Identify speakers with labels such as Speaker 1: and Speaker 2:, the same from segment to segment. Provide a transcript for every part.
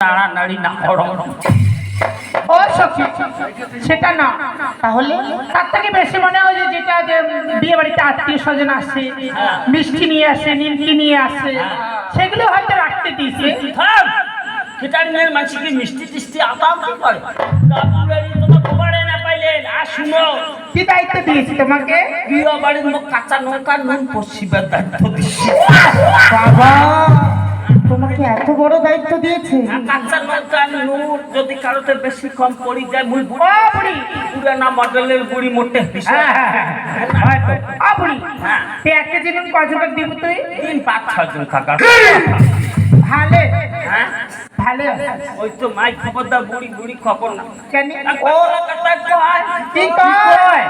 Speaker 1: নাড়ানাড়ি না করো
Speaker 2: ও সখী সেটা না।
Speaker 3: তাহলে?
Speaker 2: তার থেকে বেশি মনে হয় যে যেটা যে বিয়ে বাড়িতে আত্মীয় স্বজন আসে মিষ্টি নিয়ে আসে নিমকি নিয়ে আসে সেগুলো হয়তো রাখতে দিয়েছে।
Speaker 1: মানুষকে মিষ্টি টিষ্টি আতাম কি করে? তোমার না পাইলেন আর শুনো।
Speaker 2: কি দায়িত্ব দিয়েছি তোমাকে?
Speaker 1: বিয়ে বাড়ির মুখ কাঁচা নৌকা নুন পশ্চিমের দায়িত্ব দিচ্ছি
Speaker 3: বাবা! তোমাকে এত বড় দায়িত্ব দিয়েছে।
Speaker 1: কাঁচা নৌকা নুন যদি কারোতে বেশি কম পড়ি যায় মুই বুড়ি।
Speaker 2: বুড়ি।
Speaker 1: পুরানা মডেলের বুড়ি মোটে
Speaker 2: হ্যাঁ হ্যাঁ হ্যাঁ হয়তো। বুড়ি
Speaker 1: হ্যাঁ।
Speaker 2: এক কেজি নুন কজনক দিব তুই?
Speaker 1: তিন পাঁচ ছজন কাকা
Speaker 2: ভালে।
Speaker 1: হ্যাঁ?
Speaker 2: ভালে।
Speaker 1: ওই তো মাই খবরদার বুড়ি বুড়ি খবর না।
Speaker 2: কেন?
Speaker 1: ও কথা কয়।
Speaker 2: কি কয়?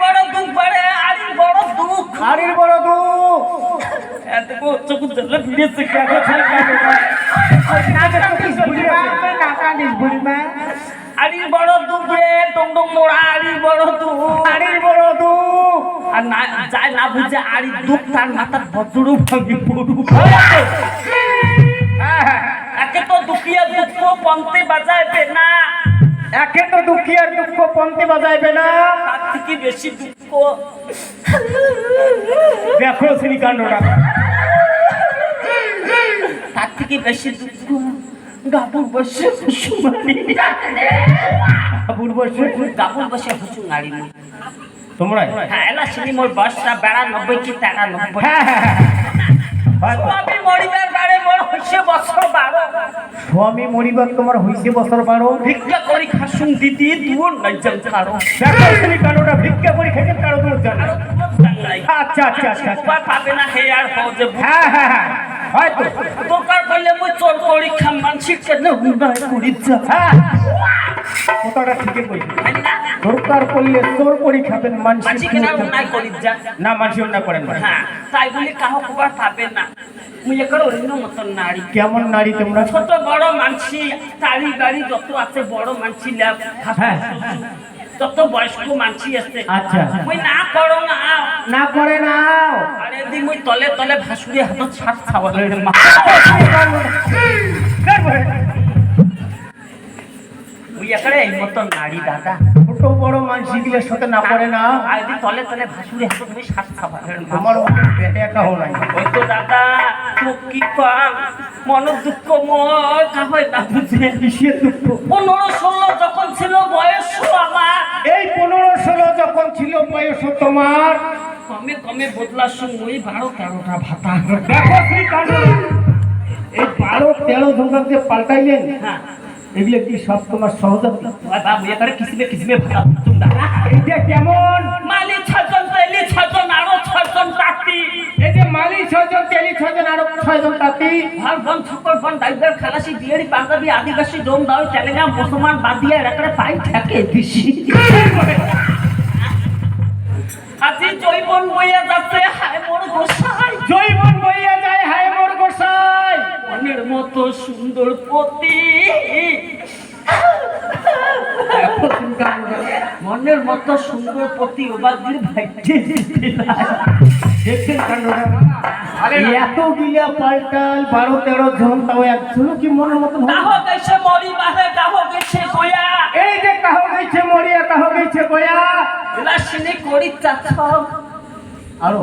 Speaker 1: বড় দুঃখ বাড়ে আরে বড় দুঃখ।
Speaker 2: আরির বড় দেখো। বুড়িমা না কাঁদিস বুড়িমা
Speaker 1: আরে বড় দুঃখ রে টং টং মোড়া আরে বড় দুঃখ।
Speaker 2: আরির বড় দু
Speaker 1: আর না যায় না বুঝে আরে দুঃখ তার মাথার বজ্র ভাঙি পড়ু একে তো দুঃখিয়া দুঃখ পন্থে বাজাইবে না
Speaker 2: একে তো দুঃখী আর দুঃখ পন্থে বাজাইবে না।
Speaker 1: তার থেকে বেশি দুঃখ।
Speaker 2: দেখো
Speaker 1: তার থেকে বেশি দুঃখ গাবুর বসে হুসুমারি
Speaker 2: বসে
Speaker 1: গাবুর বসে হুসুম
Speaker 2: তোমরা?
Speaker 1: হ্যাঁ এলা বেড়া নব্বই কি নব্বই
Speaker 2: হ্যাঁ হ্যাঁ হ্যাঁ
Speaker 1: মরিবার বারে মোর হইছে বছর বারো।
Speaker 2: স্বামী মরিবার তোমার হইছে বছর বারো।
Speaker 1: ভিক্ষা করি খাসুন দিদি দুর নাই জান কারও
Speaker 2: দেখো শ্রীকাণ্ডটা ভিক্ষা করে খেতে কারও তোমার জানো আচ্ছা আচ্ছা আচ্ছা আচ্ছা।
Speaker 1: পাবে না হে আর হও
Speaker 2: হ্যাঁ হ্যাঁ হ্যাঁ। হয়তো।
Speaker 1: দরকার পড়লে মই চোর করি খাম মানসিক কেন উন্নয় করি যা।
Speaker 2: হ্যাঁ কথাটা ঠিকই কইছি
Speaker 1: তাই না
Speaker 2: দরকার পড়লে চোর করি খাবেন
Speaker 1: মানসিক
Speaker 2: মানসিক না মানসি অন্য করেন না।
Speaker 1: হ্যাঁ তাই বলি কাহো কুবার পাবে না।
Speaker 2: কেমন নারী তোমরা?
Speaker 1: ছোট বড় মানসি তারি গাড়ি যত আছে বড় মানসি ল্যাব
Speaker 2: হ্যাঁ
Speaker 1: যত বয়স্ক মানসি আছে।
Speaker 2: আচ্ছা।
Speaker 1: মুই না করো না।
Speaker 2: না করে না।
Speaker 1: আরে দি মুই তলে তলে ভাসুরি হাতত ছাপ ছাওয়ালে মুই এই মতন নারী দাদা।
Speaker 2: ছোট বড় মানসি গুলোর সাথে না করে না।
Speaker 1: আর তলে তলে ভাসুরি মুই ছাপ ছাওয়ালে
Speaker 2: তোমার পেটে একা হো নাই।
Speaker 1: ওই তো দাদা তো কি কাম মন দুঃখ মোর কাহয় না বুঝে।
Speaker 2: কিসের দুঃখ?
Speaker 1: পনেরো ষোলো যখন ছিল বয়স আমার।
Speaker 2: এই পনেরো ষোলো যখন ছিল বয়স তোমার।
Speaker 1: কমে কমে বদলার সময় বারো তেরোটা ভাতা।
Speaker 2: দেখো এই বারো তেরো যে পাল্টাইলেন
Speaker 1: হ্যাঁ।
Speaker 2: এগুলো কি সব তোমার সহজাতি
Speaker 1: বাবু এখানে কিসিমে কিসিমে ভাতা তোমরা?
Speaker 2: এইটা কেমন?
Speaker 1: মালি ছজন তেলি ছজন আরও ছজন তাঁতি
Speaker 2: এই যে মালি ছজন তেলি ছজন আরও ছয়জন তাঁতি
Speaker 1: ভালো বন ছকর বন ডাইবার খালাসি বিহারি পাঞ্জাবি আদিবাসী ডোম দাও তেলেঙ্গা মুসলমান বাদ দিয়ে একেবারে পাই থাকে দিছি আজি জৈবন বইয়া যাচ্ছে হায় মোর গোসাই।
Speaker 2: জৈবন বইয়া
Speaker 1: সুন্দর পতি মনের মতো সুন্দর পতি ওবাদির ভাইতে
Speaker 2: দেখছেন এত গিলা পাল্টাল বারো তেরো জন তাও একজন কি মনের হলো?
Speaker 1: কাহ গেছে মরি বাহে কাহ গেছে গয়া।
Speaker 2: এই যে কাহ গেছে মরিয়া কাহ গেছে গয়া।
Speaker 1: লাসিনে করি চাছ
Speaker 2: আরও।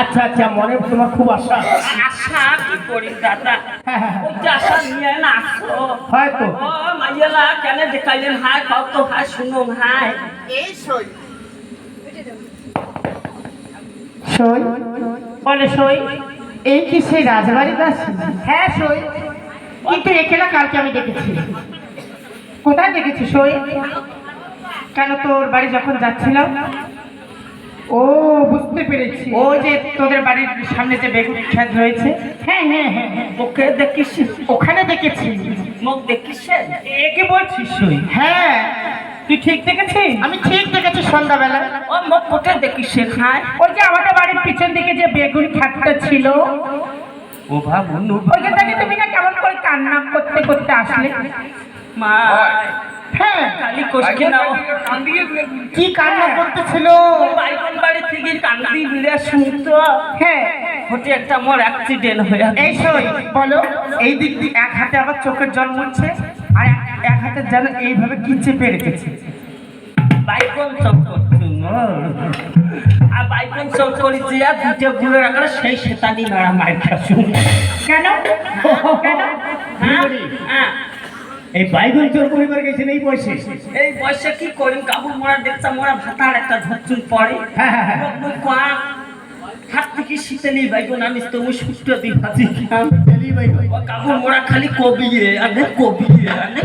Speaker 2: আচ্ছা আচ্ছা মনে তোমার খুব আশা।
Speaker 1: আশা কি করি দাদা?
Speaker 2: হ্যাঁ, হ্যাঁ, হ্যাঁ।
Speaker 1: ওই যে আশা নিয়ে না আসো।
Speaker 2: হয়তো
Speaker 1: ও মাইয়ালা কেন দেখাইলেন? হাই খাও তো হাই শুনো হাই
Speaker 2: সই। বলে সই? এই কি সেই রাজবাড়ির দাস? হ্যাঁ সই। কিন্তু একে না কালকে আমি দেখেছি। কোথায় দেখেছি সই? কেন তোর বাড়ি যখন যাচ্ছিলাম
Speaker 4: ও বুঝতে পেরেছি। ও যে তোদের বাড়ির সামনে যে বেগুন ক্ষেত রয়েছে? হ্যাঁ হ্যাঁ হ্যাঁ হ্যাঁ।
Speaker 1: ওকে দেখিস।
Speaker 4: ওখানে দেখেছি।
Speaker 1: মুখ দেখিস?
Speaker 4: একে বলছিস তুই?
Speaker 3: হ্যাঁ।
Speaker 4: তুই ঠিক দেখেছিস?
Speaker 3: আমি ঠিক দেখেছি সন্ধ্যাবেলা।
Speaker 1: ও মুখ কোটে দেখিস খায়
Speaker 4: ওই যে আমাদের বাড়ির পিছন দিকে যে বেগুন ক্ষেতটা ছিল।
Speaker 1: ও ভাবুন
Speaker 4: ওইখান থেকে তুমি না কেমন করে কান্না করতে করতে আসলে?
Speaker 1: মা
Speaker 4: হ্যাঁ।
Speaker 1: কোশকে নাও।
Speaker 3: কি কান্না করতেছিল?
Speaker 1: বাইকন বাড়ি থেকে কান্দি বিড়ে শুনতো
Speaker 4: হ্যাঁ।
Speaker 1: হতে একটা অ্যাক্সিডেন্ট হয়ে
Speaker 4: এই সই বলো এই দিক দিয়ে এক হাতে আবার চোখের জল মুছছে আর এক- হাতে যেন এইভাবে কি চেপে রেখেছে
Speaker 1: বাইকন সব আর বাইকন সব আর দুটো ঘুরে সেই মার খাসু
Speaker 4: কেন কেন?
Speaker 1: হ্যাঁ হ্যাঁ।
Speaker 2: এই বাইবেল চোর পরিবার গেছেন এই বয়সে?
Speaker 1: এই বয়সে কি করি? কাবু মোড়া দেখছা মোড়া ভাতার একটা ধরচুন পড়ে
Speaker 2: হ্যাঁ, হ্যাঁ, হ্যাঁ।
Speaker 1: হাত থেকে শীতলি বাইগুন আনিস তো মুই সুষ্ট দি ভাজি খাম ও মোড়া খালি আনে কবিয়ে আনে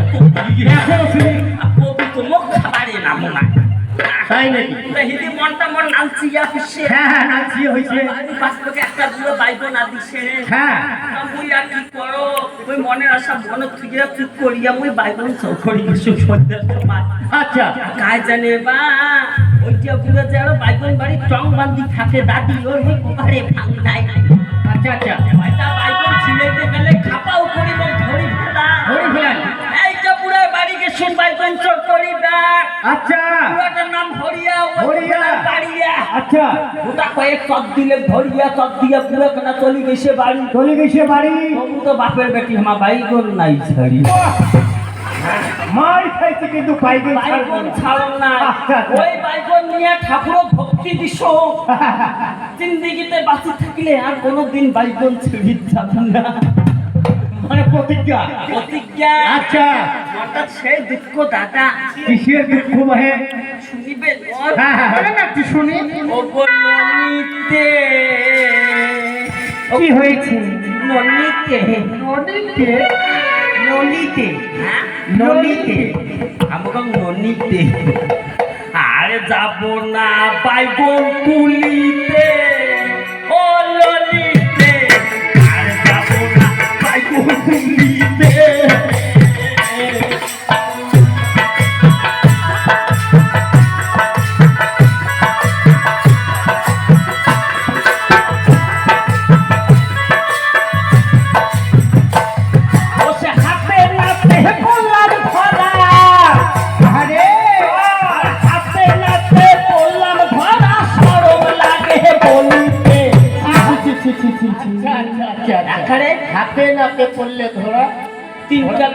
Speaker 2: এখনও শুনি
Speaker 1: আর কবি তো মুখ খাবারে না মনে
Speaker 2: তাই নাকি?
Speaker 1: হিদি মনটা মন নালচিয়া পিছে
Speaker 2: হ্যাঁ হ্যাঁ নাচি হয়েছে
Speaker 1: আমি পাঁচ লোকে একটা দুটো বাইগুন আদিছে
Speaker 2: হ্যাঁ।
Speaker 1: মুই আর কি করো? ওই মনের আশা মনে থুইয়া চুপ করিয়া মুই সব করি কিছু সন্ধ্যার সময়
Speaker 2: আচ্ছা।
Speaker 1: কাজ জানে বা ওইটা পুরো যে আরও বাড়ি টং বান্দি থাকে দাদি ওর ওই কোপারে ভাঙ নাই।
Speaker 2: আচ্ছা আচ্ছা।
Speaker 1: ওইটা বাইকন ছিলেতে গেলে খাপাও করি বল ধরি ফেলা
Speaker 2: ধরে ফেলেন
Speaker 1: এইটা পুরো বাড়ি গেছে বাইকন চোর করি বা
Speaker 2: আচ্ছা।
Speaker 1: পুরোটার নাম হরিয়া
Speaker 2: হরিয়া। আচ্ছা।
Speaker 1: ওটা কয়েক চপ দিলে ধরিয়া চপ দিয়া পুরো কেনা চলি গেছে বাড়ি।
Speaker 2: চলে গেছে বাড়ি।
Speaker 1: তবু তো বাপের বেটি আমার বাইকন নাই ছাড়ি।
Speaker 2: মার খাইছে কিন্তু বাইগুন
Speaker 1: না।
Speaker 2: আচ্ছা, আচ্ছা।
Speaker 1: ওই নিয়ে ঠাকুর ভক্তি দিস জিন্দিগিতে বাঁচি থাকলে আর কোনোদিন বাইকন ছেড়ে যাব না।
Speaker 2: মানে প্রতিজ্ঞা।
Speaker 1: প্রতিজ্ঞা।
Speaker 2: আচ্ছা।
Speaker 1: হঠাৎ সেই দুঃখ দাদা
Speaker 2: কিসের দুঃখ
Speaker 1: শুনিবে
Speaker 2: হ্যাঁ হ্যাঁ
Speaker 4: না একটু শুনি।
Speaker 1: ননিতে
Speaker 4: কি হয়েছে?
Speaker 1: ননিতে ননিতে? হ্যাঁ? ননিতে। আমাকে ননিতে। আরে যাব না বাইগন তুলিতে ও বাইগন তুলিতে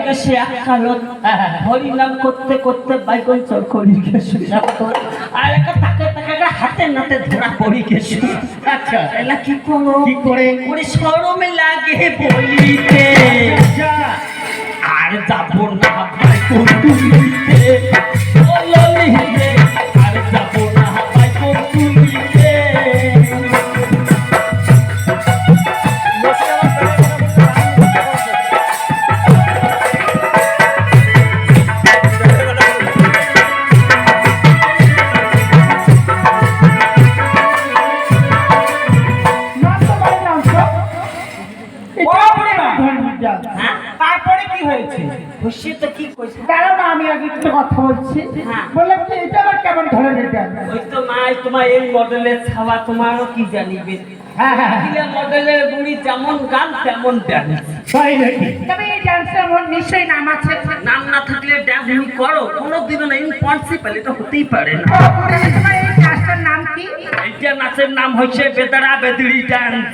Speaker 1: তিন সে দেশে এক কালত হরি করতে করতে বাইকন চর করি গেছে। আর একটা তাকে তাকে একটা হাতে নাতে ধরা পড়ি গেছে।
Speaker 2: আচ্ছা
Speaker 1: এলা কি করো?
Speaker 2: কি করে?
Speaker 1: ওরে সরমে লাগে বলিতে। আর যাব না বাইকন তুলিতে তোমার এই মডেলের ছাওয়া তোমারও কি জানিবে?
Speaker 2: হ্যাঁ হ্যাঁ হ্যাঁ।
Speaker 1: দিলে মডেলের বুড়ি যেমন গান তেমন ডান্স
Speaker 2: তাই নাকি?
Speaker 4: তবে এই নিশ্চয়ই নাম আছে
Speaker 1: নাম না থাকলে করো। কোনোদিনও না ইম্পসিবল এটা হতেই পারে না।
Speaker 4: এই নাম কি?
Speaker 1: এইটা নাচের নাম হচ্ছে বেদড়ি ডান্স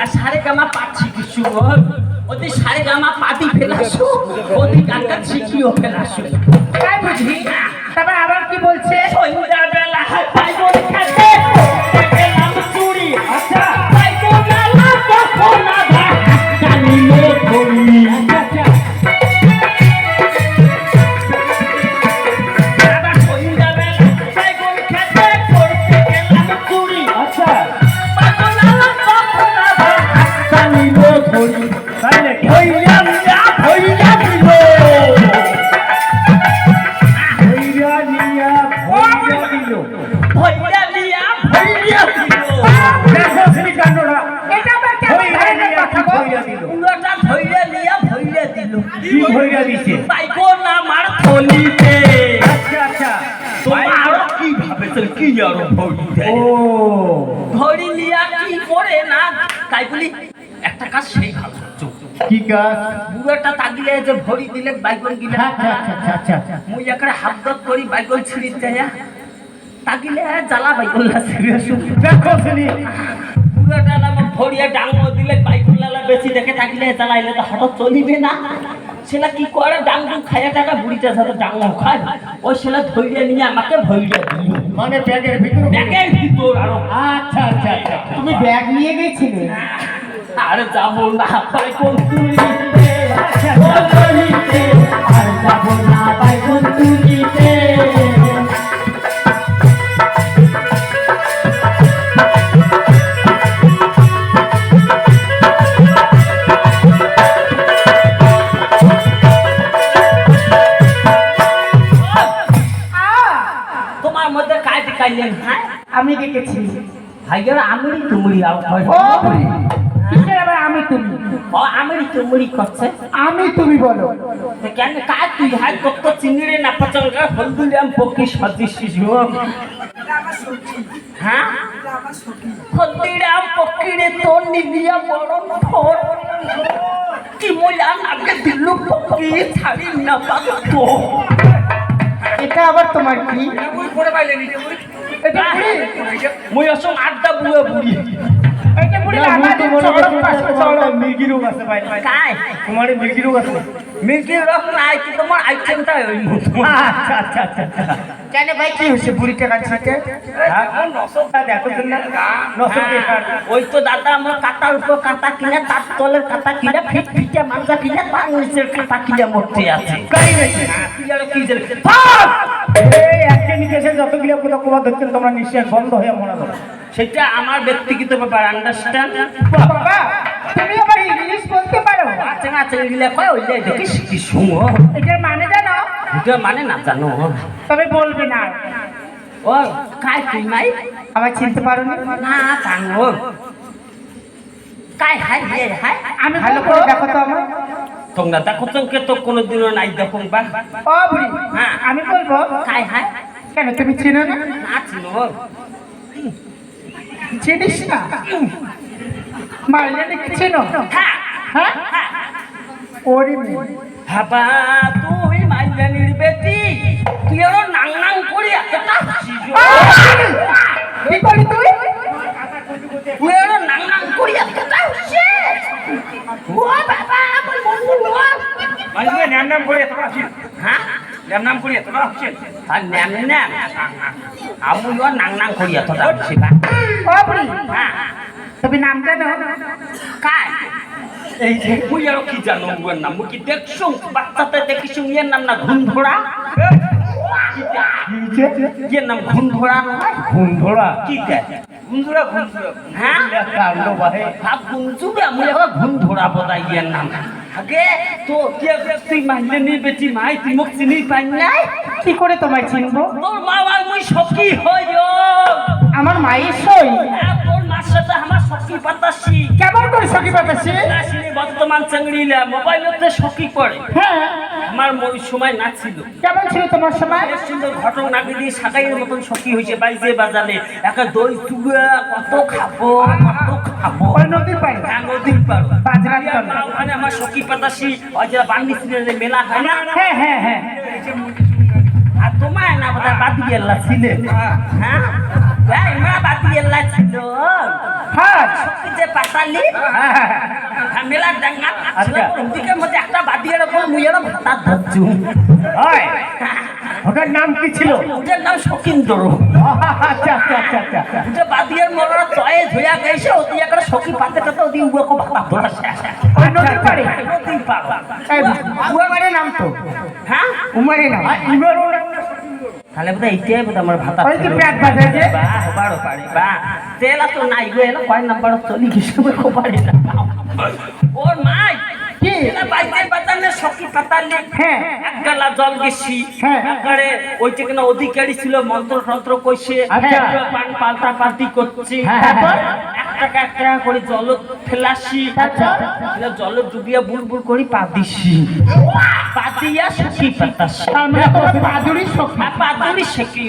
Speaker 1: আর সারে গামা পাচ্ছি কিছু ওদের সারে গামা পাতি ফেলাসো ওদের গানটা শিখিও ফেলাসো।
Speaker 4: তাই বুঝি? তবে আবার কি বলছে?
Speaker 1: সন্ধ্যাবেলা বাইবল বলে গেলাম তাগিলে ভরি দিলে বাইকন গিলে
Speaker 2: আচ্ছা আচ্ছা আচ্ছা আচ্ছা
Speaker 1: মুই একটা হাত দত করি বাইকন ছিঁড়ি যায়। তাগিলে জ্বালা বাইকন লা ছিঁড়ে শুধু
Speaker 2: দেখো শুনি।
Speaker 1: পুরোটা নাম ভরিয়া ডাঙ্গ দিলে বাইকুল লালা বেশি দেখে থাকিলে চালাইলে তো হঠাৎ চলিবে না। সেটা কি করে ডাং ডুং খাইয়া টাকা বুড়িটা সাথে ডাঙ্গ খায়? ওই সেটা ধৈর্য নিয়ে আমাকে ভরিয়া দিল
Speaker 2: মানে ব্যাগের ভিতরে
Speaker 1: ব্যাগের ভিতর আরও।
Speaker 2: আচ্ছা আচ্ছা আচ্ছা।
Speaker 3: তুমি ব্যাগ নিয়ে গেছিলে?
Speaker 1: আরে যাব না বাইকন তুলিতে
Speaker 4: আমি দেখেছি।
Speaker 1: ভাইয়ের
Speaker 4: আমি তুমি
Speaker 1: ও আমরি তুমরি করছে।
Speaker 4: আমি তুমি বলো।
Speaker 1: তো কেন কাজ তুই? হাই কত চিংড়ি না পচঙ্গা হলদুলিয়াম পকি সদৃশ শিশু হ্যাঁ? হলদিরাম পকিরে তোর নিবিয়া বড় ফোর কি মজা নাকে দিলু পকি ছাড়ি না পাগতো
Speaker 4: এটা আবার তোমার কি?
Speaker 1: এটা মুই অসম আড্ডা বুয়ে বুড়ি।
Speaker 2: মির্গি রোগ আছে ভাই
Speaker 1: কাই?
Speaker 2: তোমার মির্গি রোগ আছে।
Speaker 1: মির্গির রস নাই কি তোমার আইটেমটা ওই মতো
Speaker 2: আচ্ছা আচ্ছা আচ্ছা আচ্ছা।
Speaker 4: কেন ভাই কি হয়েছে বুড়িটা কাছে
Speaker 2: হ্যাঁ, নসবটা দেখো তো না। নসব
Speaker 1: হ্যাঁ, ওই তো দাদা আমার কাতার উপর কাতা কিনে তার তলের কাতা কিনে ফিট কিনে তার নিচের কাতা কিনে মরতে আছে।
Speaker 2: কাই
Speaker 1: কি কি জানো
Speaker 2: যতগুলো কোথাও কোথাও ধরছেন তোমরা নিঃশ্বাস বন্ধ হয়ে মনে করো।
Speaker 1: সেটা আমার ব্যক্তিগত ব্যাপার আন্ডারস্ট্যান্ড
Speaker 4: বাবা তুমি আবার ইংলিশ বলতে পারো?
Speaker 1: আচ্ছা আচ্ছা এগুলা কয় ওই দেখি শিখি শুনো
Speaker 4: এটার মানে জানো?
Speaker 1: এটা মানে না জানো।
Speaker 4: তবে বলবে না।
Speaker 1: ও কাই তুই নাই
Speaker 4: আবার চিনতে পারো না
Speaker 1: না কাঙ্গো কাই হাই হাই?
Speaker 4: আমি ভালো করে দেখো তো আমার।
Speaker 1: তোমরা দেখো তোকে তো কোনোদিনও নাই দেখো বা।
Speaker 4: ও বুড়ি
Speaker 1: হ্যাঁ।
Speaker 4: আমি বলব
Speaker 1: হাই
Speaker 4: কেন তুমি চিনো না?
Speaker 1: না চিনো
Speaker 4: চিনিস না? চিনো?
Speaker 1: হ্যাঁ।
Speaker 4: হ্যাঁ? ওরে
Speaker 1: হাবা তুই মাইজানির বেটি তুই আরও নাং নাং করি এতটা
Speaker 4: কি করলি তুই?
Speaker 1: তুই আরও নাং নাং করি ও বাবা আমার বন্ধু ও
Speaker 2: মানে নাম নাম করে তোমরা
Speaker 1: হ্যাঁ?
Speaker 2: নাম নাম করে তোমরা হচ্ছে
Speaker 1: আর ন্যাম ন্যাম। আমি ও নাং নাং করি হচ্ছে বা
Speaker 4: ও বুড়ি
Speaker 1: হ্যাঁ।
Speaker 4: তুমি নাম জানো
Speaker 1: কাই এই যে মুই আরও কি জানো ওর নাম? মুই কি দেখছ? বাচ্চাতে দেখিছো ইয়ের নাম না ঘুম ঘোড়া ইয়ের নাম ঘুম ঘোড়া
Speaker 2: ঘুম ধরা
Speaker 1: কি দেয়
Speaker 2: ঘুমধুরা ঘুমধুরা
Speaker 1: হ্যাঁ?
Speaker 2: কাণ্ড বাহে
Speaker 1: ভাব ঘুম বোধা ইয়ের নাম। আগে তো কে তুই মাইলে নি বেটি মাই তুই মোক চিনি পাই নাই?
Speaker 4: কি করে তোমায় চিনবো?
Speaker 1: তোর মা আর মুই সখী হই
Speaker 4: আমার মায়ের সই?
Speaker 1: তোর মার সাথে আমার সখী
Speaker 4: কেমন করে সখী পাতাছি
Speaker 1: নাসিনি বর্তমান চাংড়িলা মোবাইলতে সখী পড়ে।
Speaker 4: হ্যাঁ।
Speaker 1: আমার ওই সময় না ছিল
Speaker 4: কেমন ছিল তোমার সময়?
Speaker 1: সুন্দর ঘটনা দিয়ে সাগাইয়ের মতন সখী হয়েছে বাইজে বাজালে একটা দই চুড়া কত খাব কত খাব
Speaker 4: ওই নদীর পাড়ে।
Speaker 1: হ্যাঁ, নদীর পাড়।
Speaker 4: বাজরার তলে।
Speaker 1: ওখানে আমার সখী পাতাসি ওই যে বান্দি সিলের মেলা হয় না?
Speaker 4: হ্যাঁ হ্যাঁ হ্যাঁ।
Speaker 1: আর তোমার না বোধ হয় বাদি ছিলে। হ্যাঁ? মা বাদি ছিল।
Speaker 4: হ্যাঁ
Speaker 1: সখী যে পাতালি ডাঙ্গা।
Speaker 2: আচ্ছা।
Speaker 1: ওদিকের মধ্যে একটা বাদি এর মুই এর ভাতা ধরছু
Speaker 2: হয়। ওটার নাম কি ছিল?
Speaker 1: ওটার নাম সকিন্দর
Speaker 2: আচ্ছা আচ্ছা আচ্ছা আচ্ছা
Speaker 1: ওটা বাদিয়ার মরা চয়ে ধুয়া গেছে ওদি একটা সখী পাতে টাতে ওদি উয়াকে ভাতা ধরা শেষ
Speaker 4: নদীর পাড়ে?
Speaker 1: নদীর পাড়।
Speaker 4: এই, উমারে নাম তো?
Speaker 1: হ্যাঁ?
Speaker 4: উমারে নাম।
Speaker 1: তাহলে বোধ এইটাই বোধ আমার ভাতা
Speaker 4: ওই কি যে?
Speaker 1: বাহ তেলা তো নাই গো এলা কয় নাম্বার চলি গেছে কো পারি না। সখী পাতালে
Speaker 4: হ্যাঁ।
Speaker 1: এক গালা জল গেছি
Speaker 4: হ্যাঁ।
Speaker 1: একবারে ওইটা কিনা অধিকারী ছিল মন্ত্র তন্ত্র কইছে
Speaker 2: আচ্ছা।
Speaker 1: পান পাল্টা পাল্টি করছে
Speaker 2: হ্যাঁ, হ্যাঁ।
Speaker 1: একটা টাকা এক টাকা করে জল ফেলাসি
Speaker 4: আচ্ছা।
Speaker 1: জল ডুবিয়ে বুলবুল করি পা দিছি পা দিয়া সুখী পাতাসি
Speaker 4: তোমার পাদুরি সখী
Speaker 1: আর পা দিলি শেখি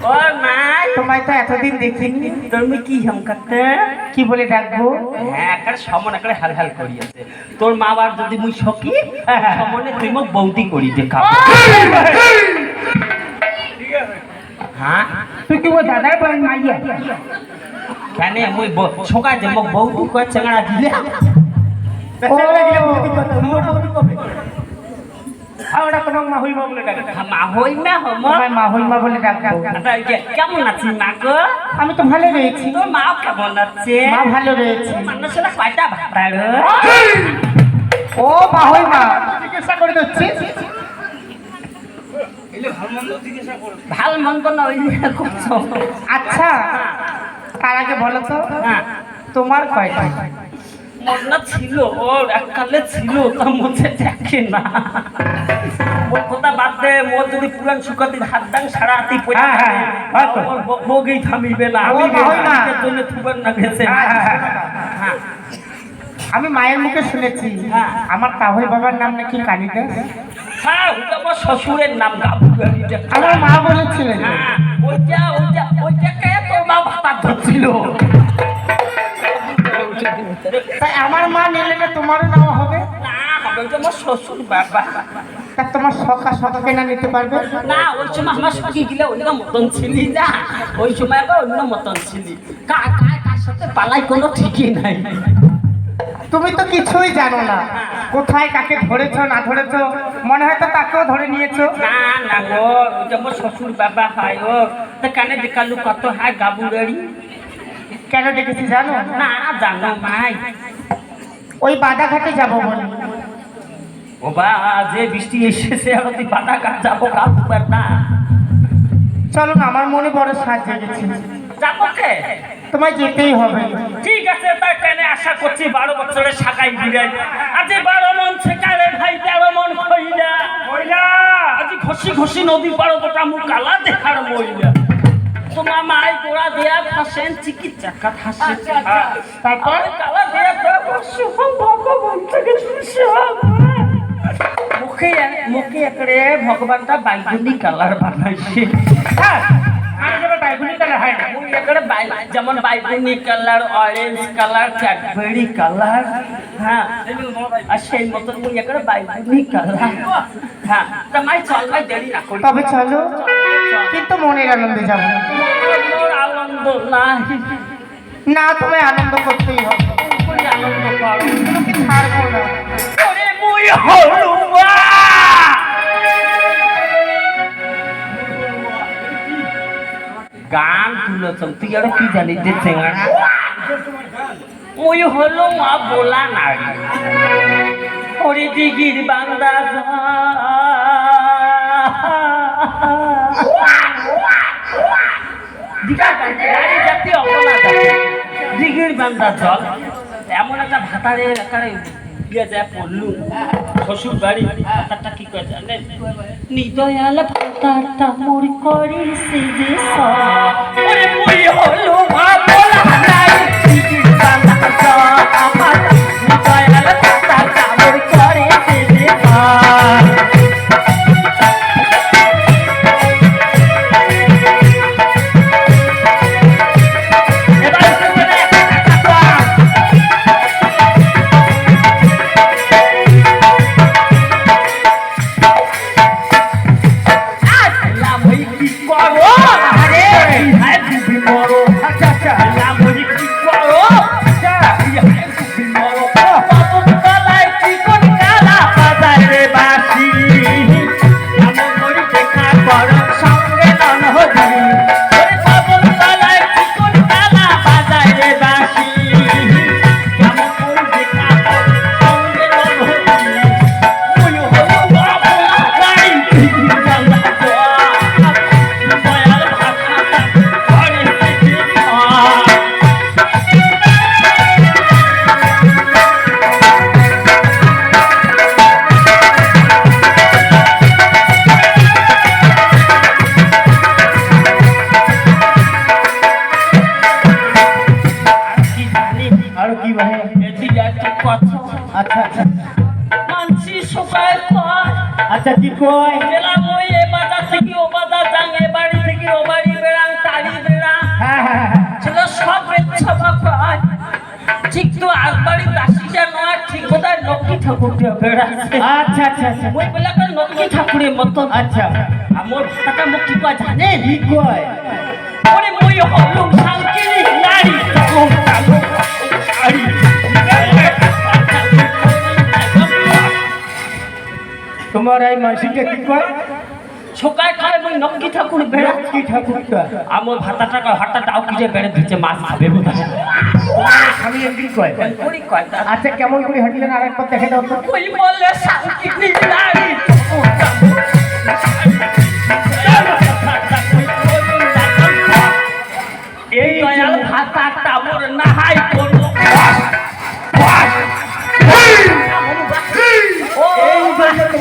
Speaker 1: ও ও নাই
Speaker 3: তোমায় তো এতদিন দেখিনি
Speaker 1: তুমি কি হাম করতে
Speaker 3: কি বলে ডাকবো
Speaker 1: হ্যাঁ একটা সমন একটা হাল হাল আছে তোর মা বাবার যদি মুই সখী সমনে তুই মোক বৌদি করি দেখা হ্যাঁ
Speaker 4: তুই কি ও দাদার বয়স মাইয়া
Speaker 1: কেন মুই ছোকা যে মোক বৌদি কয় চেঙ্গা দিলে
Speaker 2: মোর বৌদি কবে? হাওড়া তোমার বলে ডাকে।
Speaker 1: হম।
Speaker 3: তোমায়
Speaker 1: কেমন মা গো?
Speaker 3: আমি তো ভালো রয়েছি।
Speaker 1: তোর মাও কেমন আছে?
Speaker 3: মা ভালো রয়েছে।
Speaker 1: মানুষের কয়টা ভাতার
Speaker 3: ও মা
Speaker 4: জিজ্ঞাসা করে দিচ্ছিস
Speaker 1: ভালো মন্দ না ওই
Speaker 3: আচ্ছা তার আগে বলো তো
Speaker 1: হ্যাঁ।
Speaker 3: তোমার কয়টা?
Speaker 1: মোর ছিল ওর এককালে ছিল তা মুছে দেখে না। ওর কথা বাদ দে মোর যদি পুরান সুখাতির হাত দাং সারা হাতি পড়ে
Speaker 2: হ্যাঁ, হ্যাঁ,
Speaker 1: বগেই থামিবে না।
Speaker 3: বাবা
Speaker 1: জন্য থুবার না গেছে। হ্যাঁ
Speaker 3: আমি মায়ের মুখে শুনেছি।
Speaker 1: হ্যাঁ।
Speaker 3: আমার কাহই বাবার নাম নাকি কালিদাস?
Speaker 1: হ্যাঁ ওটা আমার শ্বশুরের নাম গাবু
Speaker 3: আমার মা বলেছিলেন।
Speaker 1: হ্যাঁ ওইটা ওইটা ওইটাকে তোর মা ভাতা ধরছিল।
Speaker 3: তাই আমার মা নিলে না তোমারও নেওয়া হবে।
Speaker 1: না হবে ওইটা আমার শ্বশুর বাবা।
Speaker 3: তা তোমার সখা সখা কেনা নিতে পারবে?
Speaker 1: না ওই সময় আমার সখী গিলে অন্য মতন ছিলি না ওই সময় আবার অন্য মতন ছিলি। কা কা কার সাথে পালাই কোনো ঠিকই নাই।
Speaker 3: তুমি তো কিছুই জানো না। কোথায় কাকে ধরেছো না ধরেছ? মনে হয় তো তাকেও ধরে নিয়েছো।
Speaker 1: না না গো আমার শ্বশুর বাবা হয় ও। তা কানে দেখালু কত হয় গাবুরারি
Speaker 3: কেন ডেকেছি জানো?
Speaker 1: না জানো মাই
Speaker 3: ওই বাদাঘাটে যাব বলে।
Speaker 1: ও বা যে বৃষ্টি এসেছে আর তুই পাতা কাট যাব গাবুবার না।
Speaker 3: চলো না আমার মনে বড় সাজ জেগেছে
Speaker 1: যাব কে?
Speaker 3: তোমায় যেতেই হবে।
Speaker 1: ঠিক আছে তাই কেন আশা করছি বারো বছরের শাখাই বিরাই আজ বারো মন ছেকারে ভাই তেরো মন খইলা। মহিলা! আজ ঘষি ঘষি নদী পারো গোটা মুখ কালা দেখার মহিলা। তোমার মাই গোড়া দেয়া ফাঁসেন চিকিৎসা হাসে। তারপর কালা দেয়া শুভম ভগবান থেকে মুখে মুখে একড়ে ভগবানটা বাইগুনি কালার বানাইছে।
Speaker 4: হ্যাঁ
Speaker 1: যেমন বাইগুনি colour orange colour Cadbury colour. হ্যাঁ আর সেই মতন মুই একেবারে বাইগুনি কালার। হ্যাঁ তা মাই চল মাই দেরি না করি।
Speaker 3: তবে চলো। কিন্তু মনের আনন্দে যাব
Speaker 1: আনন্দ নাই।
Speaker 3: না তোমায় আনন্দ করতেই হবে।
Speaker 1: আনন্দ করো
Speaker 3: ছাড়বো না।
Speaker 1: মুই হলুয়া গান তুলেছ তুই আরও কি জানিস যে চেঙ্গা ওই হলো মা বলা নারী ওরে দিগির বান্দা এমন একটা ভাতারে ইয়ে যায় পড়লু শ্বশুর বাড়ি ভাতারটা কি করে জানে নিদয়াল ভাতারটা মোর করিছে যে
Speaker 2: আচ্ছা
Speaker 1: কি
Speaker 2: কয়
Speaker 1: গেলাম ওই এ বাজার থেকে ও বাজার যাং এ বাড়ি থেকে ও বাড়ি বেড়াং তাড়ি বেড়াং
Speaker 2: হ্যাঁ হ্যাঁ হ্যাঁ।
Speaker 1: ছিল সব ঠিক তো আসবাড়ি দাসিটা নয় ঠিক বোধহয় লক্ষ্মী ঠাকুরটা বেড়াচ্ছে।
Speaker 2: আচ্ছা আচ্ছা আচ্ছা।
Speaker 1: ওই বেলাকার লক্ষ্মী ঠাকুরের মতো
Speaker 2: আচ্ছা।
Speaker 1: আমার ভাতাটা মুখ কি কয় জানে
Speaker 2: কি কয়
Speaker 1: ওরে মই হলুম নারী
Speaker 2: তোমার এই মাসিকে কি কয়?
Speaker 1: সকাল খায় মই লক্ষ্মী ঠাকুর বেড়া।
Speaker 2: কি ঠাকুরটা
Speaker 1: আমার ভাতা টাকা হাতটা দাও কি যে বেড়ে দিচ্ছে মাছ খাবে
Speaker 2: আমি এমনি কয়?
Speaker 1: কয়
Speaker 2: আচ্ছা কেমন করে হাঁটলেন? আর একবার দেখে দাও তো।
Speaker 1: ওই বলে সালকিনি নারী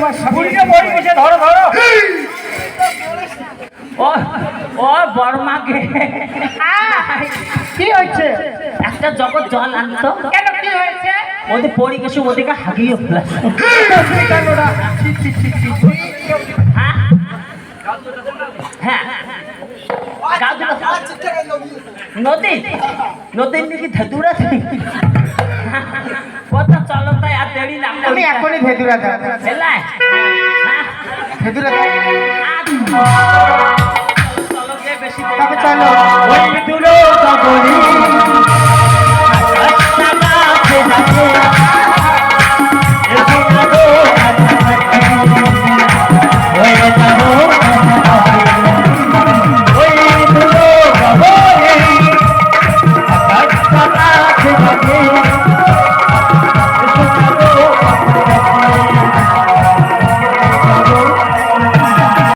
Speaker 2: জন্য বড়ি গেছে ধরো ধরো।
Speaker 1: ও ও বর্মাকে
Speaker 4: কি হয়েছে?
Speaker 1: একটা জগৎ জল আনতো।
Speaker 4: কেন কি হয়েছে?
Speaker 1: ওদের পড়ে গেছে ওদেরকে হাগিয়ে হ্যাঁ। নদী। নদীর নাকি ধেতুরা আর দেরি না
Speaker 3: তুমি এখনই ভেদুরা দাও
Speaker 1: হেলা
Speaker 3: ভেদুরা দাও তবে চলো।
Speaker 2: ওই ভেদুরো তবলি
Speaker 1: আচ্ছা না ভেদুরা Yeah.